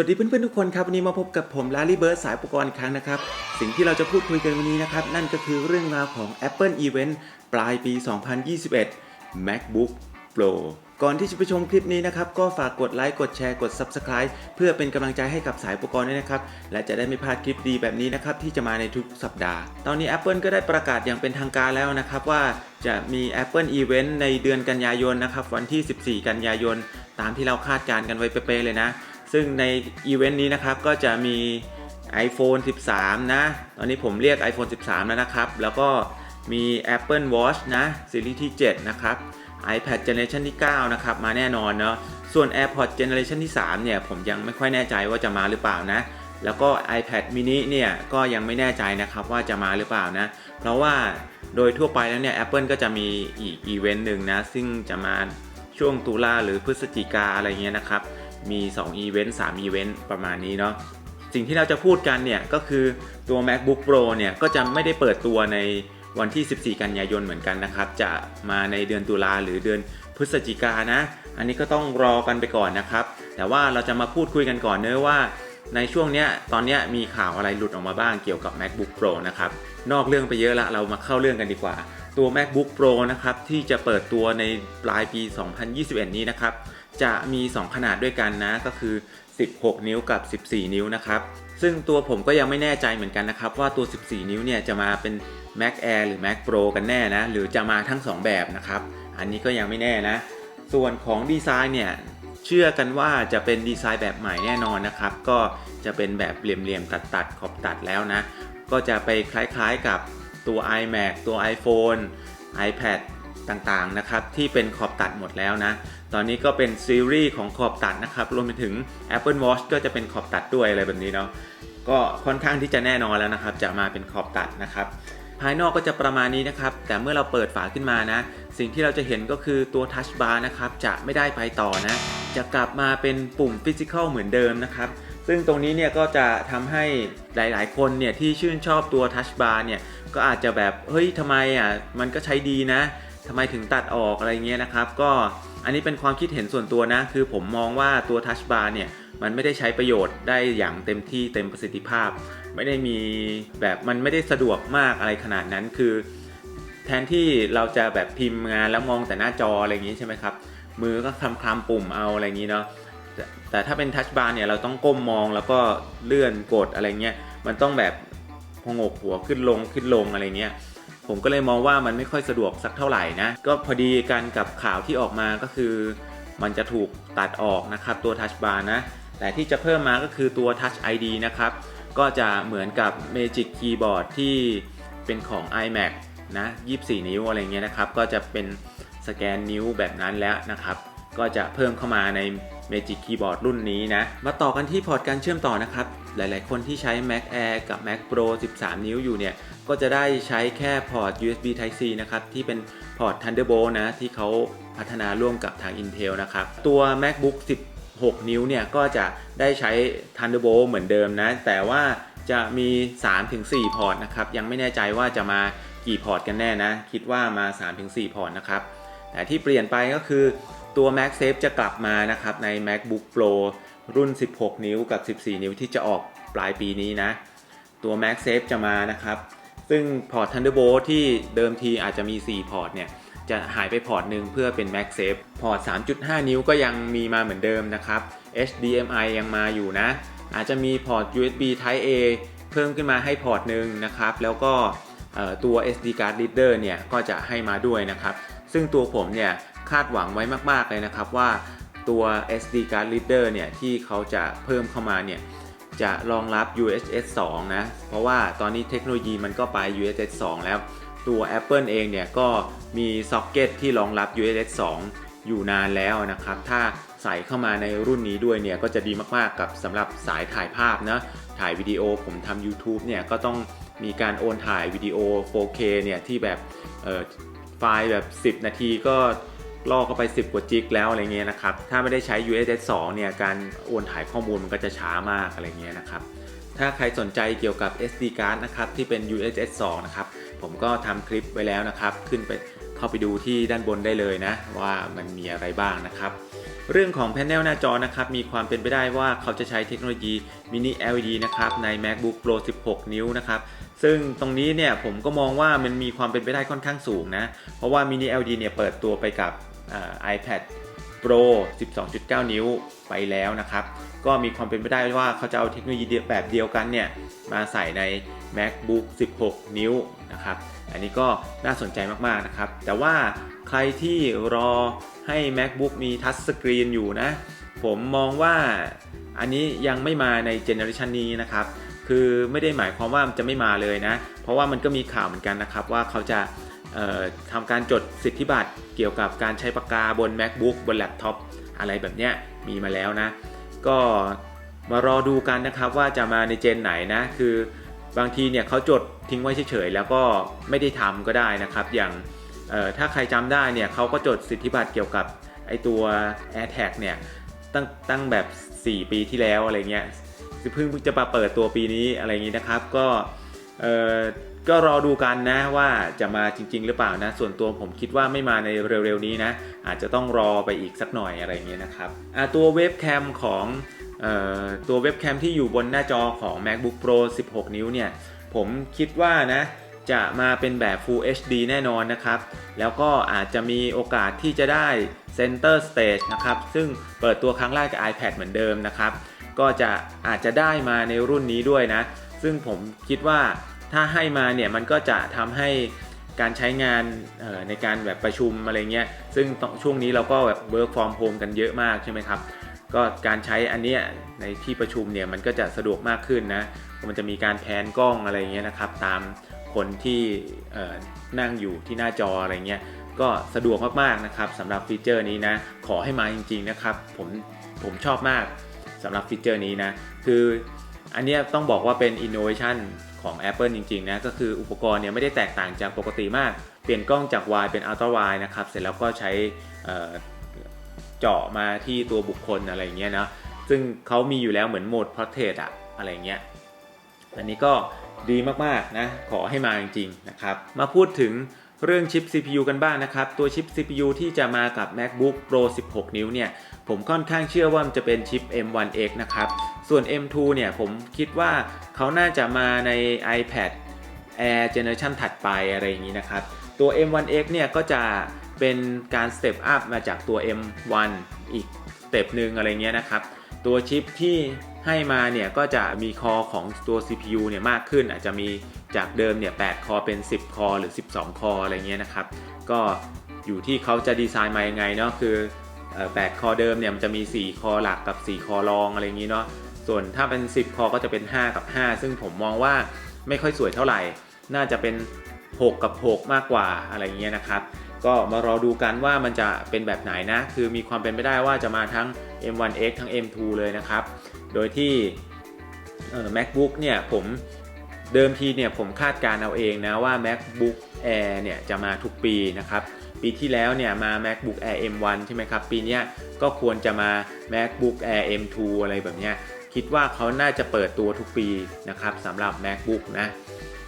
วัสดีเพื่อนๆทุกคนครับวันนี้มาพบกับผมลาลี่เบิร์ดสายอุปกรณ์อีกครั้งนะครับ สิ่งที่เราจะพูดคุยกันวันนี้นะครับ นั่นก็คือเรื่องราวของ Apple Event ปลายปี 2021 MacBook Pro ก่อนที่จะไปชมคลิปนี้นะครับ ก็ฝากกดไลค์กดแชร์กด Subscribe เพื่อเป็นกำลังใจให้กับสายอุปกรณ์ด้วยนะครับ และจะได้ไม่พลาดคลิปดีแบบนี้นะครับ ที่จะมาในทุกสัปดาห์ ตอนนี้ Apple ก็ได้ประกาศอย่างเป็นทางการแล้วนะครับ ว่าจะมี Apple Event ในเดือนกันยายนนะครับ วันที่ 14 กันยายน ตามที่เราคาดการณ์กันไว้เป๊ะเลยนะ ซึ่งในอีเวนต์นี้นะครับก็จะมี iPhone 13 นะ ตอนนี้ผมเรียก iPhone 13 แล้วนะครับ แล้วก็มี Apple Watch นะซีรีส์ที่ 7 นะครับ iPad Generation ที่ 9 นะครับ มาแน่นอนเนาะ ส่วน AirPods Generation ที่ 3 เนี่ย ผมยังไม่ค่อยแน่ใจว่าจะมาหรือเปล่านะ แล้วก็ iPad mini เนี่ย ก็ยังไม่แน่ใจนะครับว่าจะมาหรือเปล่านะ เพราะว่าโดยทั่วไปแล้วเนี่ย Apple ก็จะมีอีกอีเวนต์หนึ่งนะ ซึ่งจะมาช่วงตุลาหรือพฤศจิกาอะไรเงี้ยนะครับ มี2อีเวนต์3อีเวนต์ประมาณนี้เนาะสิ่งที่เราจะพูดกันเนี่ยก็คือตัว MacBook Pro เนี่ยก็จะไม่ได้เปิดตัวในวันที่ 14 กันยายนเหมือนกันนะครับ จะมาในเดือนตุลาหรือเดือนพฤศจิกานะ อันนี้ก็ต้องรอกันไปก่อนนะครับ แต่ว่าเราจะมาพูดคุยกันก่อนเนอว่า ในช่วงเนี้ยตอนเนี้ยมีข่าวอะไรหลุดออกมาบ้างเกี่ยวกับ MacBook Pro นะครับ นอกเรื่องไปเยอะละเรามาเข้าเรื่องกันดีกว่า ตัว MacBook Pro นะครับที่จะเปิดตัวในปลายปี 2021 นี้นะครับ จะมี 2 ขนาดด้วยกันนะ ก็คือ 16 นิ้วกับ 14 นิ้วนะครับ ซึ่งตัวผมก็ยังไม่แน่ใจเหมือนกันนะครับ ว่าตัว 14 นิ้วเนี่ยจะมาเป็น Mac Air หรือ Mac Pro กันแน่นะ หรือจะมาทั้ง 2 แบบนะครับ อันนี้ก็ยังไม่แน่นะ ส่วนของดีไซน์เนี่ยเชื่อกันว่าจะเป็นดีไซน์แบบใหม่แน่นอนนะครับ ก็จะเป็นแบบเหลี่ยมๆตัดๆขอบตัดแล้วนะ ก็จะไปคล้ายๆกับตัว iMac ตัว iPhone iPad ต่างๆนะครับที่เป็นขอบตัดหมดแล้วนะ ตอนนี้ก็เป็นซีรีส์ของขอบตัดนะครับ รวมไปถึง Apple Watch ก็จะเป็นขอบตัดด้วยอะไรแบบนี้เนาะ ก็ค่อนข้างที่จะแน่นอนแล้วนะครับ จะมาเป็นขอบตัดนะครับ ภายนอกก็จะประมาณนี้นะครับ แต่เมื่อเราเปิดฝาขึ้นมานะ สิ่งที่เราจะเห็นก็คือตัว Touch Bar นะครับ จะไม่ได้ไปต่อนะ จะกลับมาเป็นปุ่มฟิสิกอลเหมือนเดิมนะครับ ซึ่งตรงนี้เนี่ยก็จะทำให้หลาย ๆ คนเนี่ยที่ชื่นชอบตัว Touch Bar เนี่ย ก็อาจจะแบบ เฮ้ยทำไมอะ มันก็ใช้ดีนะ ทำไมถึงตัดออกอะไรเงี้ยนะครับ ก็อันนี้เป็นความคิดเห็นส่วนตัวนะ คือผมมองว่าตัว Touch Bar เนี่ยมันไม่ได้ใช้ประโยชน์ได้อย่างเต็มที่เต็มประสิทธิภาพ ไม่ได้มีแบบมันไม่ได้สะดวกมากอะไรขนาดนั้นคือ แทนที่เราจะแบบพิมพ์งานแล้วมองแต่หน้าจออะไรอย่างนี้ใช่ไหมครับ มือก็คลำคลำปุ่มเอาอะไรอย่างนี้เนาะแต่แต่ถ้าเป็นทัชบาร์เนี่ยเราต้องก้มมองแล้วก็เลื่อนกดอะไรเงี้ยมันต้องแบบพงกหัวขึ้นลงขึ้นลงอะไรเงี้ย ผมก็เลยมองว่ามันไม่ค่อยสะดวกสักเท่าไหร่นะ ก็พอดีกันกับข่าวที่ออกมาก็คือ มันจะถูกตัดออกนะครับตัวทัชบาร์นะ แต่ที่จะเพิ่มมาก็คือตัว Touch ID นะครับ ก็จะเหมือนกับ Magic Keyboard ที่เป็นของ iMac นะ 24 นิ้วอะไรเงี้ยนะครับ ก็จะเป็นสแกนนิ้วแบบนั้นแล้วนะครับ ก็จะเพิ่มเข้ามาใน Magic Keyboard รุ่นนี้นะ มาต่อกันที่พอร์ตการเชื่อมต่อนะครับ หลายๆ คนที่ใช้ Mac Air กับ Mac Pro 13 นิ้วอยู่เนี่ย ก็จะได้ใช้แค่พอร์ต USB Type C นะครับ ที่เป็นพอร์ต Thunderbolt นะ ที่เขาพัฒนาร่วมกับทาง Intel นะครับ ตัว MacBook 16 นิ้วเนี่ย ก็จะได้ใช้ Thunderbolt เหมือนเดิมนะ แต่ว่าจะมี 3-4 พอร์ตนะครับ ยังไม่แน่ใจว่าจะมากี่พอร์ตกันแน่นะ คิดว่ามา 3-4 พอร์ตนะครับ แต่ที่เปลี่ยนไปก็คือ ตัว MagSafe จะกลับมานะครับใน MacBook Pro รุ่น 16 นิ้วกับ 14 นิ้วที่จะออกปลายปีนี้นะ ตัว MagSafe จะมานะครับ ซึ่งพอร์ต Thunderbolt ที่เดิมทีอาจจะมี 4 พอร์ตเนี่ย จะหายไปพอร์ตหนึ่งเพื่อเป็น MagSafe พอร์ต 3.5 นิ้วก็ยังมีมาเหมือนเดิมนะครับ HDMI ยังมาอยู่นะ อาจจะมีพอร์ต USB Type A เพิ่มขึ้นมาให้พอร์ตหนึ่งนะครับ แล้วก็ตัว SD card reader เนี่ยก็จะให้มาด้วยนะครับ ซึ่งตัวผมเนี่ย คาดหวังไว้มาก ๆ เลยนะครับว่าตัว SD card reader เนี่ยที่เขาจะเพิ่มเข้ามาเนี่ยจะรองรับ UHS 2 นะ เพราะว่าตอนนี้เทคโนโลยีมันก็ไป UHS 2 แล้ว ตัว Apple เองเนี่ยก็มีซ็อกเก็ตที่รองรับ UHS 2 อยู่นานแล้วนะครับ ถ้าใส่เข้ามาในรุ่นนี้ด้วยเนี่ยก็จะดีมากๆกับสำหรับสายถ่ายภาพนะ ถ่ายวิดีโอผมทำ YouTube เนี่ยก็ต้องมีการโอนถ่ายวิดีโอ 4K เนี่ยที่แบบไฟล์แบบ 10 นาทีก็ ล่อเข้าไป 10 กว่าจิกแล้วอะไรเงี้ยนะครับ ถ้าไม่ได้ใช้ USS 2เนี่ย การโอนถ่ายข้อมูลมันก็จะช้ามากอะไรเงี้ยนะครับ ถ้าใครสนใจเกี่ยวกับ SD card นะครับ ที่เป็น USS 2นะครับ ผมก็ทำคลิปไว้แล้วนะครับ ขึ้นไปเข้าไปดูที่ด้านบนได้เลยนะ ว่ามันมีอะไรบ้างนะครับ เรื่องของแผงหน้าจอนะครับ มีความเป็นไปได้ว่าเขาจะใช้เทคโนโลยี Mini LED นะครับ ใน MacBook Pro 16 นิ้วนะครับซึ่งตรงนี้เนี่ยผมก็มองว่ามันมีความเป็นไปได้ค่อนข้างสูงนะ เพราะว่า Mini LED เนี่ยเปิดตัวไปกับ iPad Pro 12.9 นิ้วไปแล้วนะครับ ก็มีความเป็นไปได้ว่าเขาจะเอาเทคโนโลยีแบบเดียวกันเนี่ยมาใส่ใน MacBook 16 นิ้วนะครับ อันนี้ก็น่าสนใจมากๆนะครับ แต่ว่าใครที่รอให้ MacBook มีทัชสกรีนอยู่นะ ผมมองว่าอันนี้ยังไม่มาในเจเนอเรชันนี้นะครับ คือไม่ได้หมายความว่ามันจะไม่มาเลยนะ เพราะว่ามันก็มีข่าวเหมือนกันนะครับว่าเขาจะ ทำการจดสิทธิบัตรเกี่ยวกับการใช้ปากกาบน MacBook บนแล็ปท็อปอะไรแบบเนี้ยมีมาแล้วนะ ก็มารอดูกันนะครับว่าจะมาในเจนไหนนะ คือบางทีเนี่ยเขาจดทิ้งไว้เฉยๆแล้วก็ไม่ได้ทำก็ได้นะครับ อย่างถ้าใครจำได้เนี่ยเขาก็จดสิทธิบัตรเกี่ยวกับไอตัว AirTag เนี่ยตั้งตั้งแบบ 4 ปีที่แล้วอะไรเงี้ยเพิ่งจะมาเปิดตัวปีนี้อะไรอย่างนี้นะครับ ก็ เอ่อก็รอดูกันนะว่าจะมาจริง ๆ หรือเปล่านะ ส่วนตัวผมคิดว่าไม่มาในเร็วๆนี้นะ อาจจะต้องรอไปอีกสักหน่อยอะไรเงี้ยนะครับตัวเว็บแคมของออตัวเว็บแคมที่อยู่บนหน้าจอของ MacBook Pro 16 นิ้วเนี่ย ผมคิดว่านะ จะมาเป็นแบบ Full HD แน่นอนนะครับ แล้วก็อาจจะมีโอกาสที่จะได้ Center Stage นะครับ ซึ่งเปิดตัวครั้งแรกกับ iPad เหมือนเดิมนะครับ ก็จะอาจจะได้มาในรุ่นนี้ด้วยนะ ซึ่งผมคิดว่าถ้าให้มาเนี่ยมันก็จะทำให้การใช้งานในการแบบประชุมอะไรเงี้ย ซึ่งช่วงนี้เราก็แบบ work from home กันเยอะมากใช่ไหมครับ ก็การใช้อันนี้ในที่ประชุมเนี่ยมันก็จะสะดวกมากขึ้นนะ มันจะมีการแพนกล้องอะไรเงี้ยนะครับ ตามคนที่นั่งอยู่ที่หน้าจออะไรเงี้ย ก็สะดวกมากๆนะครับสำหรับฟีเจอร์นี้นะ ขอให้มาจริงๆนะครับ ผมผมชอบมากสำหรับฟีเจอร์นี้นะ คือ อันนี้ต้องบอกว่าเป็น innovation ของ Apple จริงๆนะก็คืออุปกรณ์เนี่ยไม่ได้แตกต่างจากปกติมาก เปลี่ยนกล้องจาก wide เป็น ultra wide นะครับ เสร็จแล้วก็ใช้เจาะมาที่ตัวบุคคลอะไรเงี้ยนะซึ่งเขามีอยู่แล้วเหมือนโหมด portrait อะอะไรเงี้ยอันนี้ก็ดีมากๆนะขอให้มาจริงๆนะครับ มาพูดถึงเรื่องชิป CPU กันบ้างนะครับ ตัวชิป CPU ที่จะมากับ MacBook Pro 16 นิ้วเนี่ย ผมค่อนข้างเชื่อว่ามันจะเป็นชิป M1X นะครับ ส่วน M2 เนี่ยผมคิดว่าเขาน่าจะมาใน iPad Air Generation ถัดไปอะไรอย่างนี้นะครับ ตัว M1X เนี่ยก็จะเป็นการ step up มาจากตัว M1 อีกสเต็ปหนึ่งอะไรเงี้ยนะครับ ตัวชิปที่ให้มาเนี่ยก็จะมีคอของตัว CPU เนี่ยมากขึ้น อาจจะมีจากเดิมเนี่ย8คอเป็น 10 คอหรือ 12 คออะไรเงี้ยนะครับ ก็อยู่ที่เขาจะดีไซน์มายังไงเนาะคือเอ่อ8คอเดิมเนี่ยมันจะมี 4 คอหลักกับ 4 คอรองอะไรอย่างนี้เนาะ ส่วนถ้าเป็น 10 คอก็จะเป็น 5 กับ 5 ซึ่งผมมองว่าไม่ค่อยสวยเท่าไหร่ น่าจะเป็น 6 กับ 6 มากกว่าอะไรเงี้ยนะครับ ก็มารอดูกันว่ามันจะเป็นแบบไหนนะ คือมีความเป็นไปได้ว่าจะมาทั้ง M1X ทั้ง M2 เลยนะครับ โดยที่ MacBook เนี่ยผมเดิมทีเนี่ยผมคาดการเอาเองนะว่า MacBook Air เนี่ยจะมาทุกปีนะครับ ปีที่แล้วเนี่ยมา MacBook Air M1 ใช่ไหมครับ ปีนี้ก็ควรจะมา MacBook Air M2 อะไรแบบเนี้ย คิดว่าเขาน่าจะเปิดตัวทุกปีนะครับสำหรับ MacBook นะ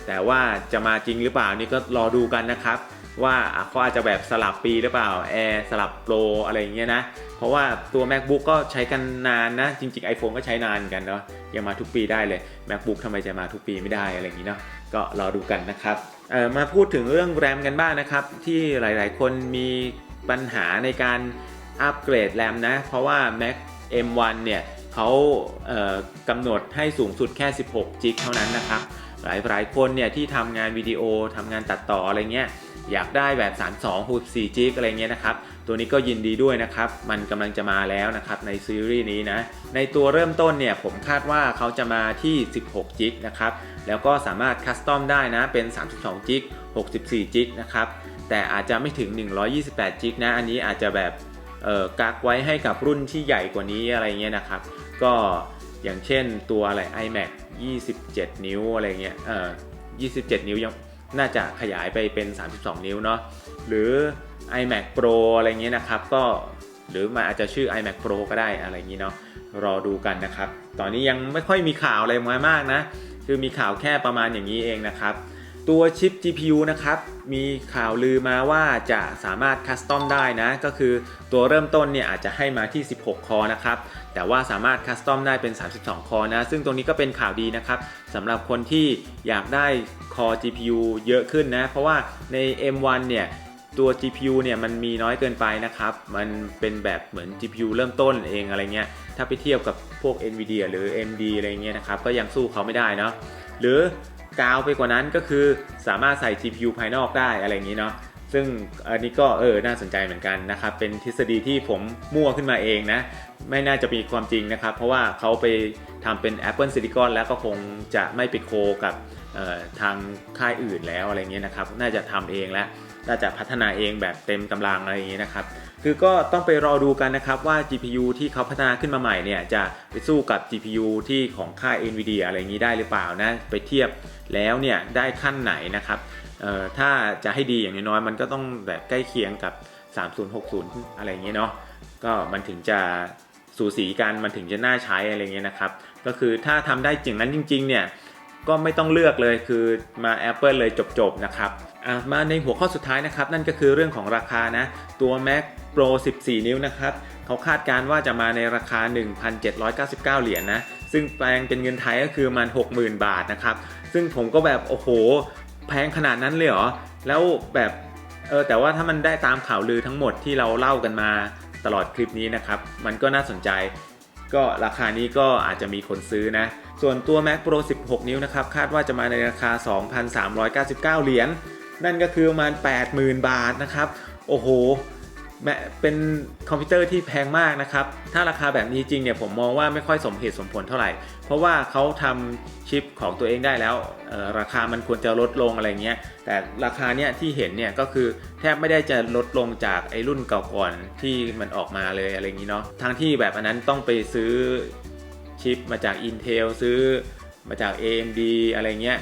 แต่ว่าจะมาจริงหรือเปล่านี่ก็รอดูกันนะครับ ว่าอะเขาอาจจะแบบสลับปีหรือเปล่า Air สลับ Pro อะไรอย่างเงี้ยนะเพราะว่าตัว MacBook ก็ใช้กันนานนะ จริง ๆ iPhone ก็ใช้นานกันเนาะยังมาทุกปีได้เลย MacBook ทำไมจะมาทุกปีไม่ได้อะไรอย่างงี้เนาะก็รอดูกันนะครับเอ่อมาพูดถึงเรื่องแรมกันบ้างนะครับ ที่หลายๆ คนมีปัญหาในการอัปเกรดแรมนะ เพราะว่า Mac M1 เนี่ย เขากำหนดให้สูงสุดแค่ 16 จิกเท่านั้นนะครับ หลายหลายคนเนี่ยที่ทำงานวิดีโอทำงานตัดต่ออะไรเงี้ยอยากได้แบบ 32 64จิกอะไรเงี้ยนะครับ ตัวนี้ก็ยินดีด้วยนะครับ มันกำลังจะมาแล้วนะครับในซีรีส์นี้นะ ในตัวเริ่มต้นเนี่ยผมคาดว่าเขาจะมาที่ 16จิกนะครับ แล้วก็สามารถคัสตอมได้นะเป็น 32จิก64จิกนะครับ แต่อาจจะไม่ถึง 128จิกนะ อันนี้อาจจะแบบกักไว้ให้กับรุ่นที่ใหญ่กว่านี้อะไรเงี้ยนะครับ ก็อย่างเช่นตัวอะไร iMac 27 นิ้วอะไรเงี้ยเอ่อ27 นิ้วยังน่าจะขยายไปเป็น 32 นิ้วเนาะหรือ iMac Pro อะไรเงี้ยนะครับก็หรือมันอาจจะชื่อ iMac Pro ก็ได้อะไรอย่างนี้เนาะรอดูกันนะครับ ตอนนี้ยังไม่ค่อยมีข่าวอะไรมามากนะ คือมีข่าวแค่ประมาณอย่างนี้เองนะครับ ตัวชิป GPU นะครับ มีข่าวลือมาว่าจะสามารถคัสตอมได้นะ ก็คือตัวเริ่มต้นเนี่ยอาจจะให้มาที่ 16 คอนะครับ แต่ว่าสามารถคัสตอมได้เป็น 32 คอนะ ซึ่งตรงนี้ก็เป็นข่าวดีนะครับสำหรับคนที่อยากได้คอ GPU เยอะขึ้นนะ เพราะว่าใน M1 เนี่ยตัว GPU เนี่ยมันมีน้อยเกินไปนะครับ มันเป็นแบบเหมือน GPU เริ่มต้นเองอะไรเงี้ย ถ้าไปเทียบกับพวก NVIDIA หรือ AMD อะไรเงี้ยนะครับ ก็ยังสู้เขาไม่ได้เนาะ หรือกาวไปกว่านั้นก็คือสามารถใส่ GPU ภายนอกได้อะไรอย่างนี้เนาะ ซึ่งอันนี้ก็เออ น่าสนใจเหมือนกันนะครับ เป็นทฤษฎีที่ผมมั่วขึ้นมาเองนะ ไม่น่าจะมีความจริงนะครับ เพราะว่าเขาไปทำเป็น Apple Silicon แล้วก็คงจะไม่ไปโคกับทางค่ายอื่นแล้วอะไรเงี้ยนะครับ น่าจะทำเองแล้วน่าจะพัฒนาเองแบบเต็มกำลังอะไรอย่างนี้นะครับ คือก็ต้องไปรอดูกันนะครับว่า GPU ที่เขาพัฒนาขึ้นมาใหม่เนี่ยจะไปสู้กับ GPU ที่ของค่าย NVIDIA อะไรอย่างนี้ได้หรือเปล่านะ ไปเทียบแล้วเนี่ยได้ขั้นไหนนะครับถ้าจะให้ดีอย่างน้อยๆมันก็ต้องแบบใกล้เคียงกับ 3060 อะไรอย่างเงี้ยเนาะ ก็มันถึงจะ สูสีกันมันถึงจะน่าใช้อะไรเงี้ยนะครับก็คือถ้าทำได้จริงนั้นจริง ๆ เนี่ยก็ไม่ต้องเลือกเลยคือมา Apple เลยจบๆนะครับมาในหัวข้อสุดท้ายนะครับ นั่นก็คือเรื่องของราคานะ ตัว Mac Pro 14 นิ้วนะครับเขาคาดการณ์ว่าจะมาในราคา 1,799 เหรียญนะ ซึ่งแปลงเป็นเงินไทยก็คือมัน 60,000 บาทนะครับ ซึ่งผมก็แบบ โอ้โห แพงขนาดนั้นเลยเหรอ แล้วแบบ เออแต่ว่าถ้ามันได้ตามข่าวลือทั้งหมดที่เราเล่ากันมา ตลอดคลิปนี้นะครับ มันก็น่าสนใจ ก็ราคานี้ก็อาจจะมีคนซื้อนะ ส่วนตัว Mac Pro 16 นิ้วนะครับ คาดว่าจะมาในราคา 2,399 เหรียญ นั่นก็คือประมาณ 80,000 บาทนะครับ โอ้โห แม้เป็นคอมพิวเตอร์ที่แพงมากนะครับ ถ้าราคาแบบนี้จริงเนี่ยผมมองว่าไม่ค่อยสมเหตุสมผลเท่าไหร่ เพราะว่าเขาทำชิปของตัวเองได้แล้ว ราคามันควรจะลดลงอะไรเงี้ย แต่ราคาเนี่ยที่เห็นเนี่ยก็คือแทบไม่ได้จะลดลงจากไอ้รุ่นเก่าก่อนที่มันออกมาเลยอะไรอย่างนี้เนาะ ทางที่แบบอันนั้นต้องไปซื้อชิปมาจาก Intel ซื้อมาจาก AMD อะไรเงี้ย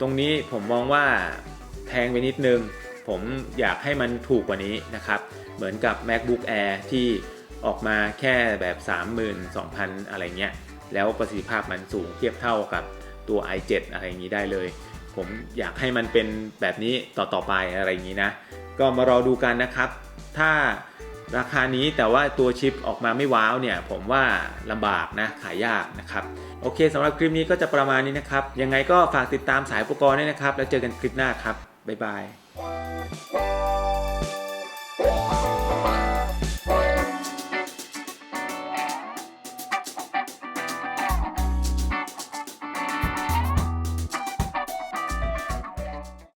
ตรงนี้ผมมองว่าแพงไปนิดนึง ผมอยากให้มันถูกกว่านี้นะครับ เหมือนกับ MacBook Air ที่ออกมาแค่แบบ 32,000 อะไรเงี้ย แล้วประสิทธิภาพมันสูงเทียบเท่ากับตัว i7 อะไรอย่างนี้ได้เลย ผมอยากให้มันเป็นแบบนี้ต่อๆไปอะไรอย่างนี้นะ ก็มารอดูกันนะครับ ถ้าราคานี้แต่ว่าตัวชิปออกมาไม่ว้าวเนี่ย ผมว่าลำบากนะ ขายยากนะครับ โอเคสำหรับคลิปนี้ก็จะประมาณนี้นะครับ ยังไงก็ฝากติดตามสายอุปกรณ์ด้วยนะครับ แล้วเจอกันคลิปหน้าครับ บ๊ายบาย